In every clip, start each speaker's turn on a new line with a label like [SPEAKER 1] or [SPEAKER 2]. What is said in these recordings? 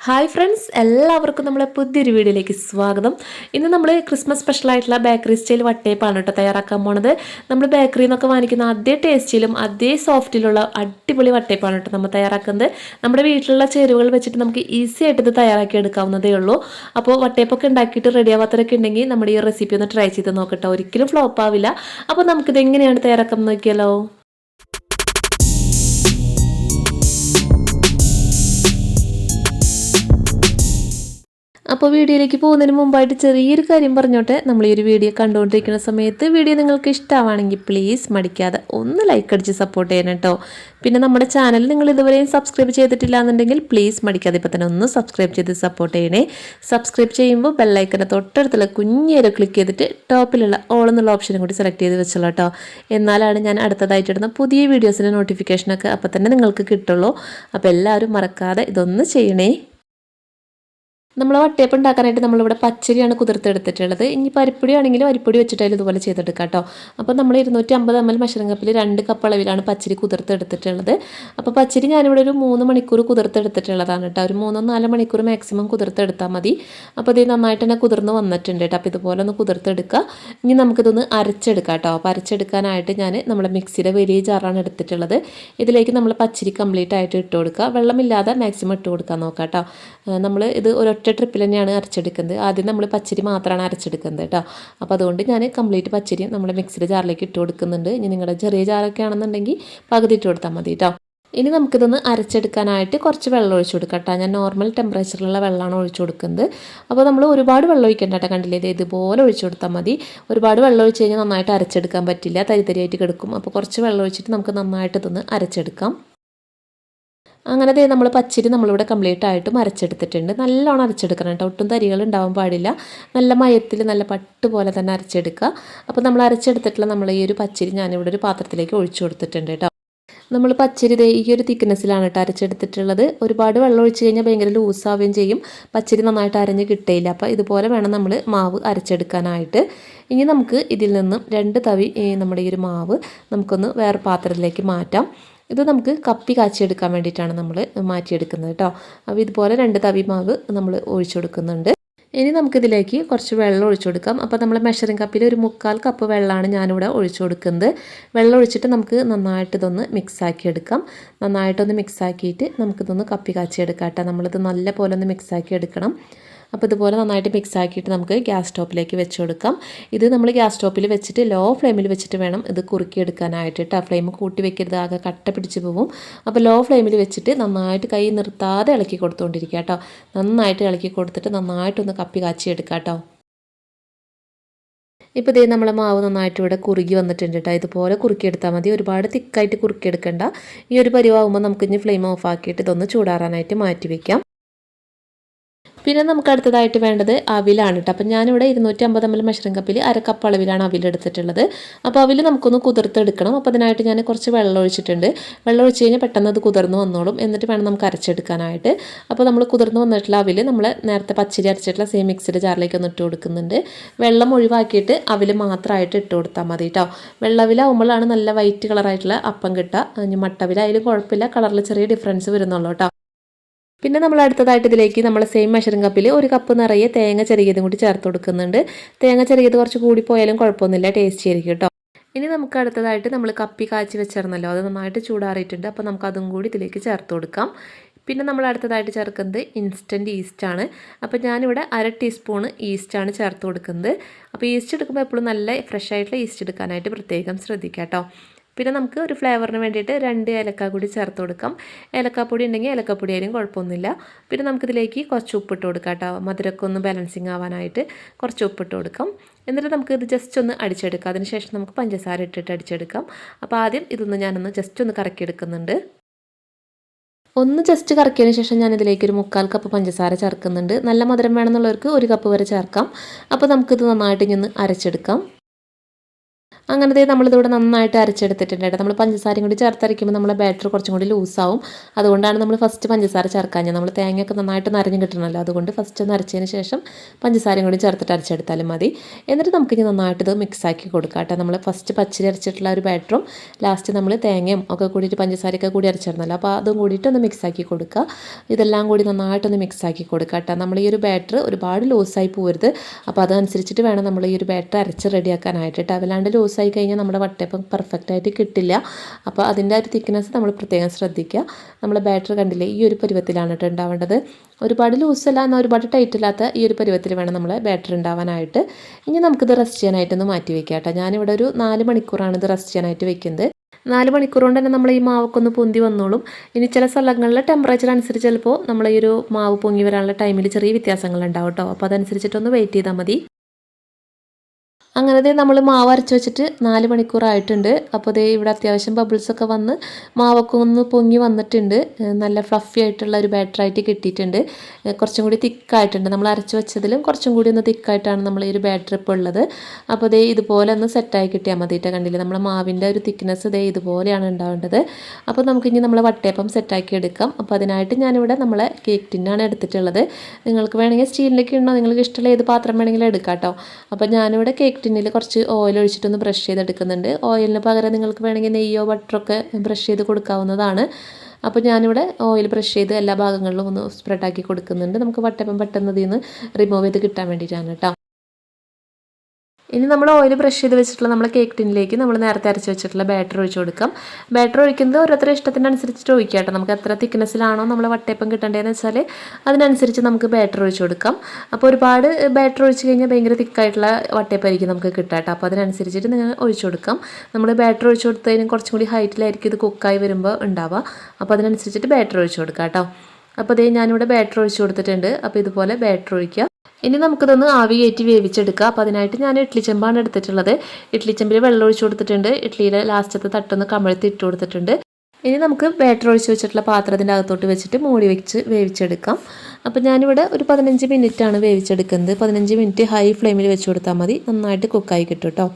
[SPEAKER 1] Hi friends എല്ലാവർക്കും നമ്മളെ പുതിയൊരു വീഡിയോയിലേക്ക് സ്വാഗതം. ഇന്ന് നമ്മൾ ക്രിസ്മസ് സ്പെഷ്യൽ ആയിട്ടുള്ള ബേക്കറി സ്റ്റൈൽ വട്ടയപ്പാണ് കേട്ടോ തയ്യാറാക്കാൻ പോണത്. നമ്മൾ ബേക്കറിയിൽ നിന്നൊക്കെ വാങ്ങിക്കുന്ന അതേ ടേസ്റ്റിലും അതേ സോഫ്റ്റിലുള്ള അടിപൊളി വട്ടയപ്പാണ് കേട്ടോ നമ്മൾ തയ്യാറാക്കുന്നത്. നമ്മുടെ വീട്ടിലുള്ള ചേരുവകൾ വെച്ചിട്ട് നമുക്ക് ഈസി ആയിട്ട് ഇത് തയ്യാറാക്കി എടുക്കാവുന്നതേ ഉള്ളൂ. അപ്പോൾ വട്ടയപ്പൊക്കെ ഉണ്ടാക്കിയിട്ട് റെഡി ആവാത്തവരൊക്കെ ഉണ്ടെങ്കിൽ നമ്മുടെ ഈ റെസിപ്പി ഒന്ന് ട്രൈ ചെയ്ത് നോക്കട്ടോ. ഒരിക്കലും ഫ്ലോപ്പ് ആവില്ല. അപ്പോൾ നമുക്കിത് എങ്ങനെയാണ് തയ്യാറാക്കാൻ നോക്കിയാലോ? അപ്പോൾ വീഡിയോയിലേക്ക് പോകുന്നതിന് മുമ്പായിട്ട് ചെറിയൊരു കാര്യം പറഞ്ഞോട്ടെ. നമ്മൾ ഈ ഒരു വീഡിയോ കണ്ടുകൊണ്ടിരിക്കുന്ന സമയത്ത് വീഡിയോ നിങ്ങൾക്ക് ഇഷ്ടമാണെങ്കിൽ പ്ലീസ് മടിക്കാതെ ഒന്ന് ലൈക്ക് അടിച്ച് സപ്പോർട്ട് ചെയ്യണം കേട്ടോ. പിന്നെ നമ്മുടെ ചാനൽ നിങ്ങൾ ഇതുവരെയും സബ്സ്ക്രൈബ് ചെയ്തിട്ടില്ല എന്നുണ്ടെങ്കിൽ പ്ലീസ് മടിക്കാതെ ഇപ്പം തന്നെ ഒന്ന് സബ്സ്ക്രൈബ് ചെയ്ത് സപ്പോർട്ട് ചെയ്യണേ. സബ്സ്ക്രൈബ് ചെയ്യുമ്പോൾ ബെല്ലൈക്കന്റെ തൊട്ടടുത്തുള്ള കുഞ്ഞേരെ ക്ലിക്ക് ചെയ്തിട്ട് ടോപ്പിലുള്ള ഓൾ എന്നുള്ള ഓപ്ഷനും കൂടി സെലക്ട് ചെയ്ത് വെച്ചോളൂ കേട്ടോ. എന്നാലാണ് ഞാൻ അടുത്തതായിട്ടിടുന്ന പുതിയ വീഡിയോസിന്റെ നോട്ടിഫിക്കേഷനൊക്കെ അപ്പം തന്നെ നിങ്ങൾക്ക് കിട്ടുള്ളൂ. അപ്പോൾ എല്ലാവരും മറക്കാതെ ഇതൊന്ന് ചെയ്യണേ. നമ്മൾ വട്ടയപ്പം ഉണ്ടാക്കാനായിട്ട് നമ്മളിവിടെ പച്ചരിയാണ് കുതിർത്തെടുത്തിട്ടുള്ളത്. ഇനി പരിപ്പൊടി ആണെങ്കിലും അരിപ്പൊടി വെച്ചിട്ടായാലും ഇതുപോലെ ചെയ്തെടുക്കാം കേട്ടോ. അപ്പോൾ നമ്മൾ ഇരുന്നൂറ്റി അമ്പത് എം എൽ മഷറിംഗ് കപ്പിൽ രണ്ട് കപ്പ് അളവിലാണ് പച്ചരി കുതിർത്തെടുത്തിട്ടുള്ളത്. അപ്പോൾ പച്ചരി ഞാനിവിടെ ഒരു മൂന്ന് മണിക്കൂർ കുതിർത്തെടുത്തിട്ടുള്ളതാണ് കേട്ടോ. ഒരു മൂന്നോ നാലോ മണിക്കൂർ മാക്സിമം കുതിർത്തെടുത്താൽ മതി. അപ്പോൾ ഇത് നന്നായിട്ട് തന്നെ കുതിർന്ന് വന്നിട്ടുണ്ട് കേട്ടോ. അപ്പോൾ ഇതുപോലെ ഒന്ന് കുതിർത്തെടുക്കുക. ഇനി നമുക്കിതൊന്ന് അരച്ചെടുക്കാം കേട്ടോ. അപ്പോൾ അരച്ചെടുക്കാനായിട്ട് ഞാൻ നമ്മുടെ മിക്സിയുടെ വലിയ ജാറാണ് എടുത്തിട്ടുള്ളത്. ഇതിലേക്ക് നമ്മൾ പച്ചരി കംപ്ലീറ്റ് ആയിട്ട് ഇട്ട് കൊടുക്കുക. വെള്ളമില്ലാതെ മാക്സിമം ഇട്ട് കൊടുക്കാൻ നോക്കാം കേട്ടോ. നമ്മൾ ഇത് ഒരൊറ്റ ഒറ്റ ട്രിപ്പിൽ തന്നെയാണ് അരച്ചെടുക്കുന്നത്. ആദ്യം നമ്മൾ പച്ചരി മാത്രമാണ് അരച്ചെടുക്കുന്നത് കേട്ടോ അപ്പോൾ അതുകൊണ്ട് ഞാൻ കംപ്ലീറ്റ് പച്ചരി നമ്മുടെ മിക്സിയുടെ ജാറിലേക്ക് ഇട്ട് കൊടുക്കുന്നുണ്ട്. ഇനി നിങ്ങളുടെ ചെറിയ ജാറൊക്കെ ആണെന്നുണ്ടെങ്കിൽ പകുതി ഇട്ട് കൊടുത്താൽ മതി കേട്ടോ ഇനി നമുക്കിതൊന്ന് അരച്ചെടുക്കാനായിട്ട് കുറച്ച് വെള്ളം ഒഴിച്ചു കൊടുക്കാം കേട്ടോ ഞാൻ നോർമൽ ടെമ്പറേച്ചറിലുള്ള വെള്ളമാണ് ഒഴിച്ചു കൊടുക്കുന്നത്. അപ്പോൾ നമ്മൾ ഒരുപാട് വെള്ളം ഒഴിക്കേണ്ട കേട്ടോ കണ്ടില്ലേ? ഇത് ഇതുപോലെ ഒഴിച്ചു കൊടുത്താൽ മതി. ഒരുപാട് വെള്ളം ഒഴിച്ച് കഴിഞ്ഞാൽ നന്നായിട്ട് അരച്ചെടുക്കാൻ പറ്റില്ല. തരിതരിയായിട്ട് കിടക്കും. അപ്പോൾ കുറച്ച് വെള്ളം ഒഴിച്ചിട്ട് നമുക്ക് നന്നായിട്ട് ഇതൊന്ന് അരച്ചെടുക്കാം. അങ്ങനെ ദേ നമ്മൾ പച്ചരി നമ്മളിവിടെ കംപ്ലീറ്റ് ആയിട്ട് അരച്ചെടുത്തിട്ടുണ്ട് നല്ലോണം അരച്ചെടുക്കണം കേട്ടോ. ഒട്ടും തരികൾ ഉണ്ടാവാൻ പാടില്ല. നല്ല മയത്തിൽ നല്ല പട്ട് പോലെ തന്നെ അരച്ചെടുക്കുക. അപ്പോൾ നമ്മൾ അരച്ചെടുത്തിട്ടുള്ള നമ്മൾ ഈ ഒരു പച്ചരി ഞാനിവിടെ ഒരു പാത്രത്തിലേക്ക് ഒഴിച്ചു കൊടുത്തിട്ടുണ്ട് കേട്ടോ. നമ്മൾ പച്ചരി ഈ ഒരു തിക്നെസ്സിലാണ് കേട്ടോ അരച്ചെടുത്തിട്ടുള്ളത്. ഒരുപാട് വെള്ളം ഒഴിച്ച് കഴിഞ്ഞാൽ ഭയങ്കര ലൂസാവുകയും ചെയ്യും. പച്ചരി നന്നായിട്ട് അരഞ്ഞ് കിട്ടിയില്ല. അപ്പോൾ ഇതുപോലെ വേണം നമ്മൾ മാവ് അരച്ചെടുക്കാനായിട്ട്. ഇനി നമുക്ക് ഇതിൽ നിന്നും രണ്ട് തവി നമ്മുടെ ഈ ഒരു മാവ് നമുക്കൊന്ന് വേറെ പാത്രത്തിലേക്ക് മാറ്റാം. ഇത് നമുക്ക് കപ്പി കാച്ചിയെടുക്കാൻ വേണ്ടിയിട്ടാണ് നമ്മൾ മാറ്റിയെടുക്കുന്നത് കേട്ടോ അപ്പോൾ ഇതുപോലെ രണ്ട് തവി മാവ് നമ്മൾ ഒഴിച്ചു കൊടുക്കുന്നുണ്ട് ഇനി നമുക്കിതിലേക്ക് കുറച്ച് വെള്ളം ഒഴിച്ചു കൊടുക്കാം അപ്പോൾ നമ്മൾ മെഷറിംഗ് കപ്പിൽ ഒരു മുക്കാൽ കപ്പ് വെള്ളമാണ് ഞാനിവിടെ ഒഴിച്ചു കൊടുക്കുന്നത് വെള്ളം ഒഴിച്ചിട്ട് നമുക്ക് നന്നായിട്ട് ഇതൊന്ന് മിക്സാക്കി എടുക്കാം നന്നായിട്ടൊന്ന് മിക്സാക്കിയിട്ട് നമുക്കിതൊന്ന് കപ്പി കാച്ചിയെടുക്കാം കേട്ടോ നമ്മളിത് നല്ല പോലെ ഒന്ന് മിക്സാക്കി എടുക്കണം അപ്പോൾ ഇതുപോലെ നന്നായിട്ട് മിക്സ് ആക്കിയിട്ട് നമുക്ക് ഗ്യാസ് സ്റ്റോപ്പിലേക്ക് വെച്ച് കൊടുക്കാം ഇത് നമ്മൾ ഗ്യാസ് സ്റ്റോപ്പിൽ വെച്ചിട്ട് ലോ ഫ്ലെയിമിൽ വെച്ചിട്ട് വേണം ഇത് കുറുക്കിയെടുക്കാനായിട്ട് കേട്ടോ ഫ്ലെയിം കൂട്ടി വെക്കരുത് ആകെ കട്ട പിടിച്ച് പോവും. അപ്പോൾ ലോ ഫ്ലെയിമിൽ വെച്ചിട്ട് നന്നായിട്ട് കൈ നിർത്താതെ ഇളക്കി കൊടുത്തുകൊണ്ടിരിക്കുക കേട്ടോ നന്നായിട്ട് ഇളക്കി കൊടുത്തിട്ട് നന്നായിട്ടൊന്ന് കപ്പി കാച്ചിയെടുക്കാം കേട്ടോ ഇപ്പോൾ ഇതേ നമ്മളെ മാവ് നന്നായിട്ട് ഇവിടെ കുറുകി വന്നിട്ടുണ്ട് കേട്ടോ ഇതുപോലെ കുറുക്കിയെടുത്താൽ മതി. ഒരുപാട് തിക്കായിട്ട് കുറുക്കിയെടുക്കണ്ട. ഈ ഒരു പരിവാകുമ്പോൾ നമുക്ക് ഇനി ഫ്ലെയിം ഓഫ് ആക്കിയിട്ട് ഇതൊന്ന് ചൂടാറാനായിട്ട് മാറ്റി വയ്ക്കാം പിന്നെ നമുക്ക് അടുത്തതായിട്ട് വേണ്ടത് അവിലാണ് കേട്ടോ അപ്പം ഞാനിവിടെ ഇരുന്നൂറ്റി അമ്പത് എം എൽ മെഷറിംഗ് കപ്പിൽ അര കപ്പ് അളവിലാണ് അവിലെടുത്തിട്ടുള്ളത് അപ്പോൾ അവിൽ നമുക്കൊന്ന് കുതിർത്തെടുക്കണം. അപ്പോൾ അതിനായിട്ട് ഞാൻ കുറച്ച് വെള്ളം ഒഴിച്ചിട്ടുണ്ട്. വെള്ളം ഒഴിച്ച് കഴിഞ്ഞാൽ പെട്ടെന്ന് അത് കുതിർന്ന് വന്നോളും. എന്നിട്ട് വേണം നമുക്ക് അരച്ചെടുക്കാനായിട്ട്. അപ്പോൾ നമ്മൾ കുതിർന്ന് വന്നിട്ടുള്ള അവിൽ നമ്മൾ നേരത്തെ പച്ചരി അരച്ചിട്ടുള്ള സെയിം മിക്സിയുടെ ജാറിലേക്ക് ഒന്ന് ഇട്ട് കൊടുക്കുന്നുണ്ട്. വെള്ളം ഒഴിവാക്കിയിട്ട് അവിൽ മാത്രമായിട്ട് ഇട്ട് കൊടുത്താൽ മതി കേട്ടോ വെള്ളവിലാവുമ്പോഴാണ് നല്ല വൈറ്റ് കളറായിട്ടുള്ള അപ്പം കിട്ടുക. മട്ടവിലായാലും കുഴപ്പമില്ല. കളറിൽ ചെറിയ ഡിഫറൻസ് വരുന്നുള്ളൂ കേട്ടോ പിന്നെ നമ്മൾ അടുത്തതായിട്ട് ഇതിലേക്ക് നമ്മൾ സെയിം മെഷറിംഗ് കപ്പിൽ ഒരു കപ്പ് നിറയെ തേങ്ങ ചെറിയതും കൂടി ചേർത്ത് കൊടുക്കുന്നുണ്ട്. തേങ്ങ ചെറിയത് കുറച്ച് കൂടി പോയാലും കുഴപ്പമൊന്നുമില്ല ടേസ്റ്റ് ആയിരിക്കും കേട്ടോ. ഇനി നമുക്ക് അടുത്തതായിട്ട് നമ്മൾ കപ്പി കാച്ചി വെച്ചിരുന്നല്ലോ അത് നന്നായിട്ട് ചൂടാറിയിട്ടുണ്ട്. അപ്പോൾ നമുക്ക് അതും കൂടി ഇതിലേക്ക് ചേർത്ത് കൊടുക്കാം. പിന്നെ നമ്മൾ അടുത്തതായിട്ട് ചേർക്കുന്നത് ഇൻസ്റ്റന്റ് ഈസ്റ്റാണ് അപ്പോൾ ഞാനിവിടെ അര ടീസ്പൂണ് ഈസ്റ്റാണ് ചേർത്ത് കൊടുക്കുന്നത്. അപ്പോൾ ഈസ്റ്റ് എടുക്കുമ്പോൾ എപ്പോഴും നല്ല ഫ്രഷ് ആയിട്ടുള്ള ഈസ്റ്റ് എടുക്കാനായിട്ട് പ്രത്യേകം ശ്രദ്ധിക്കാം കേട്ടോ. പിന്നെ നമുക്ക് ഒരു ഫ്ലേവറിന് വേണ്ടിയിട്ട് രണ്ട് ഏലക്ക കൂടി ചേർത്ത് കൊടുക്കാം. ഏലക്കാപ്പൊടി ഉണ്ടെങ്കിൽ ഏലക്കാപ്പൊടി ആയാലും കുഴപ്പമൊന്നുമില്ല. പിന്നെ നമുക്കിതിലേക്ക് കുറച്ച് ഉപ്പിട്ട് കൊടുക്കാം കേട്ടോ. മധുരമൊക്കെ ഒന്ന് ബാലൻസിങ് ആവാനായിട്ട് കുറച്ച് ഉപ്പിട്ട് കൊടുക്കാം. എന്നിട്ട് നമുക്ക് ഇത് ജസ്റ്റ് ഒന്ന് അടിച്ചെടുക്കാം. അതിനുശേഷം നമുക്ക് പഞ്ചസാര ഇട്ടിട്ട് അടിച്ചെടുക്കാം. അപ്പോൾ ആദ്യം ഇതൊന്ന് ഞാനൊന്ന് ജസ്റ്റ് ഒന്ന് കറക്കിയെടുക്കുന്നുണ്ട്. ഒന്ന് ജസ്റ്റ് കറക്കിയതിന് ശേഷം ഞാൻ ഇതിലേക്ക് ഒരു മുക്കാൽ കപ്പ് പഞ്ചസാര ചേർക്കുന്നുണ്ട്. നല്ല മധുരം വേണമെന്നുള്ളവർക്ക് ഒരു കപ്പ് വരെ ചേർക്കാം. അപ്പോൾ നമുക്കിത് നന്നായിട്ട് ഇനി ഒന്ന് അരച്ചെടുക്കാം. അങ്ങനത്തെ നമ്മളിതിവിടെ നന്നായിട്ട് അരച്ചെടുത്തിട്ടുണ്ട് നമ്മൾ പഞ്ചസാരയും കൂടി ചേർത്തരയ്ക്കുമ്പോൾ നമ്മളെ ബാറ്റർ കുറച്ചും കൂടി ലൂസാവും അതുകൊണ്ടാണ് നമ്മൾ ഫസ്റ്റ് പഞ്ചസാര ചേർക്കാൻ നമ്മൾ തേങ്ങയൊക്കെ നന്നായിട്ട് നരഞ്ഞ് കിട്ടണമല്ലോ അതുകൊണ്ട് ഫസ്റ്റ് ഒന്ന് അരച്ചതിന് ശേഷം പഞ്ചസാരയും കൂടി ചേർത്തിട്ട് അരച്ചെടുത്താലും മതി. എന്നിട്ട് നമുക്കിനി നന്നായിട്ട് ഇത് മിക്സ് ആക്കി കൊടുക്കാം കേട്ടോ. നമ്മൾ ഫസ്റ്റ് പച്ചരി അരച്ചിട്ടുള്ള ഒരു ബാറ്ററും ലാസ്റ്റ് നമ്മൾ തേങ്ങയും ഒക്കെ കൂടിയിട്ട് പഞ്ചസാരയൊക്കെ കൂടി അരച്ചിരുന്നല്ലോ അപ്പോൾ അതും കൂടിയിട്ട് ഒന്ന് മിക്സ് ആക്കി കൊടുക്കുക. ഇതെല്ലാം കൂടി നന്നായിട്ടൊന്ന് മിക്സ് ആക്കി കൊടുക്കുക കേട്ടോ. നമ്മൾ ഈ ഒരു ബാറ്റർ ഒരുപാട് ലൂസായി പോരുത്. അപ്പോൾ അതനുസരിച്ചിട്ട് വേണം നമ്മൾ ഈ ഒരു ബാറ്റർ അരച്ച് റെഡിയാക്കാനായിട്ട് കേട്ടോ. അല്ലാണ്ട് ലൂസായി കഴിഞ്ഞാൽ നമ്മുടെ വട്ടയപ്പം പെർഫെക്റ്റ് ആയിട്ട് കിട്ടില്ല. അപ്പോൾ അതിന്റെ ഒരു തിക്നെസ് നമ്മൾ പ്രത്യേകം ശ്രദ്ധിക്കുക. നമ്മൾ ബാറ്റർ കണ്ടില്ലേ ഈ ഒരു പരുവത്തിലാണ് കേട്ടോ ഉണ്ടാവേണ്ടത്. ഒരുപാട് ലൂസല്ല എന്നാൽ ഒരുപാട് ടൈറ്റ് ഇല്ലാത്ത ഈ ഒരു പരുവത്തിൽ വേണം നമ്മൾ ബാറ്റർ ഉണ്ടാവാനായിട്ട്. ഇനി നമുക്കിത് റെസ്റ്റ് ചെയ്യാനായിട്ടൊന്ന് മാറ്റി വെക്കാം കേട്ടോ ഞാനിവിടെ ഒരു നാല് മണിക്കൂറാണ് ഇത് റെസ്റ്റ് ചെയ്യാനായിട്ട് വെക്കുന്നത്. നാല് മണിക്കൂർ കൊണ്ട് തന്നെ നമ്മൾ ഈ മാവൊക്കൊന്ന് പൊന്തി വന്നോളും. ഇനി ചില സ്ഥലങ്ങളിൽ ടെമ്പറേച്ചർ അനുസരിച്ച് ചിലപ്പോൾ നമ്മൾ ഈ ഒരു മാവ് പൊങ്ങി വരാനുള്ള ടൈമിൽ ചെറിയ വ്യത്യാസങ്ങൾ ഉണ്ടാവും കേട്ടോ അപ്പോൾ അതനുസരിച്ചിട്ടൊന്ന് വെയിറ്റ് ചെയ്താൽ മതി. അങ്ങനെ നമ്മൾ മാവ് അരച്ച് വെച്ചിട്ട് നാല് മണിക്കൂറായിട്ടുണ്ട് അപ്പോൾ ദേ ഇവിടെ അത്യാവശ്യം ബബിൾസൊക്കെ വന്ന് മാവൊക്കെ ഒന്ന് പൊങ്ങി വന്നിട്ടുണ്ട്. നല്ല ഫ്ലഫി ആയിട്ടുള്ള ഒരു ബാറ്ററായിട്ട് കിട്ടിയിട്ടുണ്ട്. കുറച്ചും കൂടി തിക്കായിട്ടുണ്ട് നമ്മൾ അരച്ച് വെച്ചതിലും കുറച്ചും കൂടി ഒന്ന് തിക്കായിട്ടാണ് നമ്മൾ ഈ ഒരു ബാറ്റർ ഇപ്പോൾ ഉള്ളത്. അപ്പോൾ ദേ ഇതുപോലെ ഒന്ന് സെറ്റായി കിട്ടിയാൽ മതിയിട്ട് കണ്ടില്ലേ? നമ്മുടെ മാവിന്റെ ഒരു തിക്നെസ് ദേ ഇതുപോലെയാണ് ഉണ്ടാവേണ്ടത്. അപ്പോൾ നമുക്കിനി നമ്മൾ വട്ടയപ്പം സെറ്റാക്കി എടുക്കാം. അപ്പോൾ അതിനായിട്ട് ഞാനിവിടെ നമ്മളെ കേക്ക് ടിന്നാണ് എടുത്തിട്ടുള്ളത്. നിങ്ങൾക്ക് വേണമെങ്കിൽ സ്റ്റീലിലേക്ക് ഉണ്ടോ നിങ്ങൾക്ക് ഇഷ്ടമുള്ള ഏത് പാത്രം വേണമെങ്കിലും എടുക്കാം കേട്ടോ. അപ്പോൾ ഞാനിവിടെ കേക്ക് ടിന്നിൽ കുറച്ച് ഓയിൽ ഒഴിച്ചിട്ടൊന്ന് ബ്രഷ് ചെയ്തെടുക്കുന്നുണ്ട്. ഓയിലിന് പകരം നിങ്ങൾക്ക് വേണമെങ്കിൽ നെയ്യോ ബട്ടറോ ബട്ടറൊക്കെ ബ്രഷ് ചെയ്ത് കൊടുക്കാവുന്നതാണ്. അപ്പോൾ ഞാനിവിടെ ഓയിൽ ബ്രഷ് ചെയ്ത് എല്ലാ ഭാഗങ്ങളിലും ഒന്ന് സ്പ്രെഡാക്കി കൊടുക്കുന്നുണ്ട്. നമുക്ക് വട്ടപ്പം പെട്ടെന്ന് ഇതിൽ നിന്ന് റിമൂവ് ചെയ്ത് കിട്ടാൻ വേണ്ടിയിട്ടാണ് കേട്ടോ. ഇനി നമ്മൾ ഓയിൽ ബ്രഷ് ചെയ്ത് വെച്ചിട്ടുള്ള നമ്മൾ കേക്ക് ടിന്നിലേക്ക് നമ്മൾ നേരത്തെ അരച്ച് വെച്ചിട്ടുള്ള ബാറ്റർ ഒഴിച്ച് കൊടുക്കാം. ബാറ്റർ ഒഴിക്കുന്നത് ഓരോരുത്തരുടെ ഇഷ്ടത്തിനനുസരിച്ചിട്ട് ഒഴിക്കുക കേട്ടോ. നമുക്ക് എത്ര തിക്നെസ്സിലാണോ നമ്മൾ വട്ടയപ്പം കിട്ടേണ്ടതെന്ന് വെച്ചാൽ അതിനനുസരിച്ച് നമുക്ക് ബാറ്റർ ഒഴിച്ച് കൊടുക്കാം. അപ്പോൾ ഒരുപാട് ബാറ്റർ ഒഴിച്ച് കഴിഞ്ഞാൽ ഭയങ്കര തിക്കായിട്ടുള്ള വട്ടയപ്പായിരിക്കും നമുക്ക് കിട്ടുക കേട്ടോ. അപ്പോൾ അതിനനുസരിച്ചിട്ട് നിങ്ങൾ ഒഴിച്ച് കൊടുക്കാം. നമ്മൾ ബാറ്റർ ഒഴിച്ച് കൊടുത്തതിന് കുറച്ചും കൂടി ഹൈറ്റിലായിരിക്കും ഇത് കുക്കായി വരുമ്പോൾ ഉണ്ടാവുക. അപ്പോൾ അതിനനുസരിച്ചിട്ട് ബാറ്റർ ഒഴിച്ച് കൊടുക്കാം കേട്ടോ. അപ്പോൾ അതേ ഞാനിവിടെ ബാറ്റർ ഒഴിച്ച് കൊടുത്തിട്ടുണ്ട്. അപ്പോൾ ഇതുപോലെ ബാറ്റർ ഒഴിക്കുക. ഇനി നമുക്കിതൊന്ന് ആവി കയറ്റി വേവിച്ചെടുക്കാം അപ്പോൾ അതിനായിട്ട് ഞാൻ ഇഡ്ലി ചെമ്പാണ് എടുത്തിട്ടുള്ളത്. ഇഡ്ലി ചെമ്പിൽ വെള്ളം ഒഴിച്ചു കൊടുത്തിട്ടുണ്ട്. ഇഡ്ലിയിലെ ലാസ്റ്റത്തെ തട്ടൊന്ന് കമഴ്ത്തി ഇട്ട് കൊടുത്തിട്ടുണ്ട്. ഇനി നമുക്ക് ബാറ്റർ ഒഴിച്ച് വെച്ചിട്ടുള്ള പാത്രത്തിന്റെ അകത്തോട്ട് വെച്ചിട്ട് മൂടി വെച്ച് വേവിച്ചെടുക്കാം. അപ്പോൾ ഞാനിവിടെ ഒരു പതിനഞ്ച് മിനിറ്റാണ് വേവിച്ചെടുക്കുന്നത്. പതിനഞ്ച് മിനിറ്റ് ഹൈ ഫ്ലെയിമിൽ വെച്ച് കൊടുത്താൽ മതി. നന്നായിട്ട് കുക്കായി കിട്ടും കേട്ടോ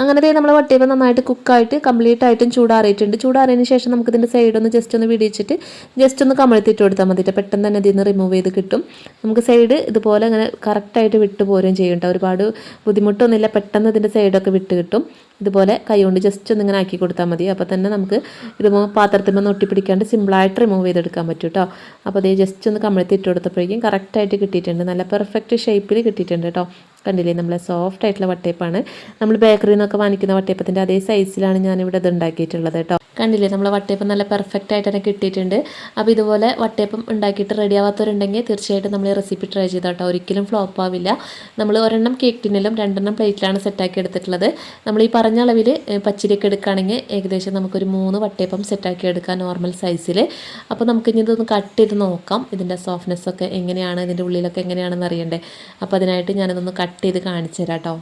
[SPEAKER 1] അങ്ങനത്തെ നമ്മൾ വട്ടിയപ്പം നന്നായിട്ട് കുക്കായിട്ട് കംപ്ലീറ്റ് ആയിട്ടും ചൂടാറിയിട്ടുണ്ട്. ചൂടാറിയതിന് ശേഷം നമുക്ക് ഇതിന്റെ സൈഡ് ഒന്ന് ജസ്റ്റ് ഒന്ന് വിടിച്ചിട്ട് ജസ്റ്റ് ഒന്ന് കമഴ്ത്തിട്ട് കൊടുത്താൽ മതിയിട്ട് പെട്ടെന്ന് തന്നെ ഇതിൽ റിമൂവ് ചെയ്ത് കിട്ടും. നമുക്ക് സൈഡ് ഇതുപോലെ അങ്ങനെ കറക്റ്റായിട്ട് വിട്ട് പോരുകയും ചെയ്യും കേട്ടോ ഒരുപാട് ബുദ്ധിമുട്ടൊന്നുമില്ല പെട്ടെന്ന് ഇതിന്റെ സൈഡൊക്കെ വിട്ട് കിട്ടും. ഇതുപോലെ കൈകൊണ്ട് ജസ്റ്റ് ഒന്ന് ഇങ്ങനെ ആക്കി കൊടുത്താൽ മതി. അപ്പോൾ തന്നെ നമുക്ക് ഇത് പാത്രത്തിൽ നിന്ന് ഒട്ടിപ്പിടിക്കാണ്ട് സിമ്പിളായിട്ട് റിമൂവ് ചെയ്തെടുക്കാൻ പറ്റും കേട്ടോ അപ്പോൾ അതേ ജസ്റ്റ് ഒന്ന് കമഴ്ത്തി ഇട്ട് കൊടുത്തപ്പോഴേക്കും കറക്റ്റായിട്ട് കിട്ടിയിട്ടുണ്ട്. നല്ല പെർഫെക്റ്റ് ഷേപ്പിൽ കിട്ടിയിട്ടുണ്ട് കേട്ടോ കണ്ടില്ലേ? നമ്മളെ സോഫ്റ്റ് ആയിട്ടുള്ള വട്ടയപ്പാണ്. നമ്മൾ ബേക്കറിയിൽ നിന്നൊക്കെ വാങ്ങിക്കുന്ന വട്ടയപ്പത്തിന്റെ അതേ സൈസിലാണ് ഞാനിവിടെ ഇത് ഉണ്ടാക്കിയിട്ടുള്ളത് കേട്ടോ. കണ്ടില്ലേ നമ്മൾ വട്ടയപ്പം നല്ല പെർഫെക്റ്റ് ആയിട്ട് തന്നെ കിട്ടിയിട്ടുണ്ട്. അപ്പോൾ ഇതുപോലെ വട്ടയപ്പം ഉണ്ടാക്കിയിട്ട് റെഡി ആവാത്തവരുണ്ടെങ്കിൽ തീർച്ചയായിട്ടും നമ്മൾ ഈ റെസിപ്പി ട്രൈ ചെയ്ത് കേട്ടോ ഒരിക്കലും ഫ്ലോപ്പ് ആവില്ല. നമ്മൾ ഒരെണ്ണം കേക്ക് ടിന്നിലും രണ്ടെണ്ണം പ്ലേറ്റിലാണ് സെറ്റാക്കി എടുത്തിട്ടുള്ളത്. നമ്മൾ ഈ പറഞ്ഞ അളവിൽ പച്ചരിയൊക്കെ എടുക്കുകയാണെങ്കിൽ ഏകദേശം നമുക്കൊരു മൂന്ന് വട്ടയപ്പം സെറ്റാക്കി എടുക്കാം നോർമൽ സൈസിൽ അപ്പോൾ നമുക്ക് ഇനി ഇതൊന്ന് കട്ട് ചെയ്ത് നോക്കാം. ഇതിന്റെ സോഫ്റ്റ്നെസ്സൊക്കെ എങ്ങനെയാണ്? ഇതിന്റെ ഉള്ളിലൊക്കെ എങ്ങനെയാണെന്ന് അറിയണ്ടേ? അപ്പോൾ അതിനായിട്ട് ഞാനിതൊന്ന് കട്ട് ചെയ്ത് കാണിച്ചു തരാം കേട്ടോ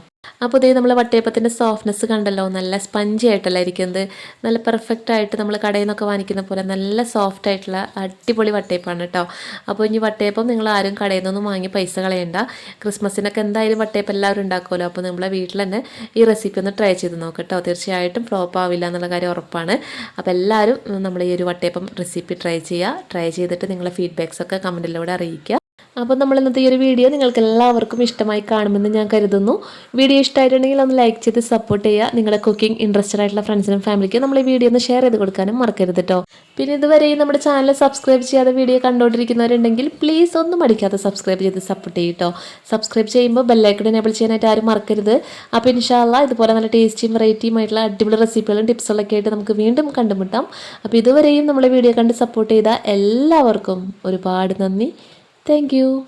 [SPEAKER 1] അപ്പോൾ ഇതേ നമ്മൾ വട്ടയപ്പത്തിന്റെ സോഫ്റ്റ്നെസ് കണ്ടല്ലോ? നല്ല സ്പഞ്ചി ആയിട്ടല്ല ഇരിക്കുന്നത് നല്ല പെർഫെക്റ്റ് ആയിട്ട് നമ്മൾ കടയിൽ നിന്നൊക്കെ വാങ്ങിക്കുന്ന പോലെ നല്ല സോഫ്റ്റ് ആയിട്ടുള്ള അടിപൊളി വട്ടയപ്പാണ് കേട്ടോ അപ്പോൾ ഇനി വട്ടയപ്പം നിങ്ങൾ ആരും കടയിൽ നിന്നൊന്നും വാങ്ങി പൈസ കളയണ്ട. ക്രിസ്മസിനൊക്കെ എന്തായാലും വട്ടയപ്പം എല്ലാവരും ഉണ്ടാക്കുമല്ലോ. അപ്പോൾ നമ്മളെ വീട്ടിൽ തന്നെ ഈ റെസിപ്പി ഒന്ന് ട്രൈ ചെയ്ത് നോക്കാം കേട്ടോ തീർച്ചയായിട്ടും ഫ്ലോപ്പ് ആവില്ല എന്നുള്ള കാര്യം ഉറപ്പാണ്. അപ്പോൾ എല്ലാവരും നമ്മൾ ഈ ഒരു വട്ടയപ്പം റെസിപ്പി ട്രൈ ചെയ്യുക. ട്രൈ ചെയ്തിട്ട് നിങ്ങളെ ഫീഡ്ബാക്സ് ഒക്കെ കമന്റിലൂടെ അറിയിക്കുക. അപ്പോൾ നമ്മൾ ഇന്നത്തെ ഈ ഒരു വീഡിയോ നിങ്ങൾക്ക് എല്ലാവർക്കും ഇഷ്ടമായി കാണുമെന്ന് ഞാൻ കരുതുന്നു. വീഡിയോ ഇഷ്ടമായിട്ടുണ്ടെങ്കിൽ ഒന്ന് ലൈക്ക് ചെയ്ത് സപ്പോർട്ട് ചെയ്യുക. നിങ്ങളുടെ കുക്കിംഗ് ഇൻട്രസ്റ്റഡ് ആയിട്ടുള്ള ഫ്രണ്ട്സിനും ഫാമിലിക്ക് നമ്മൾ ഈ വീഡിയോ ഒന്ന് ഷെയർ ചെയ്ത് കൊടുക്കാനും മറക്കരുത് കേട്ടോ പിന്നെ ഇതുവരെയും നമ്മുടെ ചാനൽ സബ്സ്ക്രൈബ് ചെയ്യാതെ വീഡിയോ കണ്ടുകൊണ്ടിരിക്കുന്നവരുണ്ടെങ്കിൽ പ്ലീസ് ഒന്നും മടിക്കാതെ സബ്സ്ക്രൈബ് ചെയ്ത് സപ്പോർട്ട് ചെയ്യട്ടോ സബ്സ്ക്രൈബ് ചെയ്യുമ്പോൾ ബെല്ലൈക്കൺ എനേബിൾ ചെയ്യാനായിട്ട് ആരും മറക്കരുത്. അപ്പോൾ ഇൻഷാല്ല ഇതുപോലെ നല്ല ടേസ്റ്റിയും വെറൈറ്റിയും ആയിട്ടുള്ള അടിപൊളി റെസിപ്പികളും ടിപ്സുകളൊക്കെ ആയിട്ട് നമുക്ക് വീണ്ടും കണ്ടുമുട്ടാം. അപ്പോൾ ഇതുവരെയും നമ്മളെ വീഡിയോ കണ്ട് സപ്പോർട്ട് ചെയ്ത എല്ലാവർക്കും ഒരുപാട് നന്ദി. Thank you.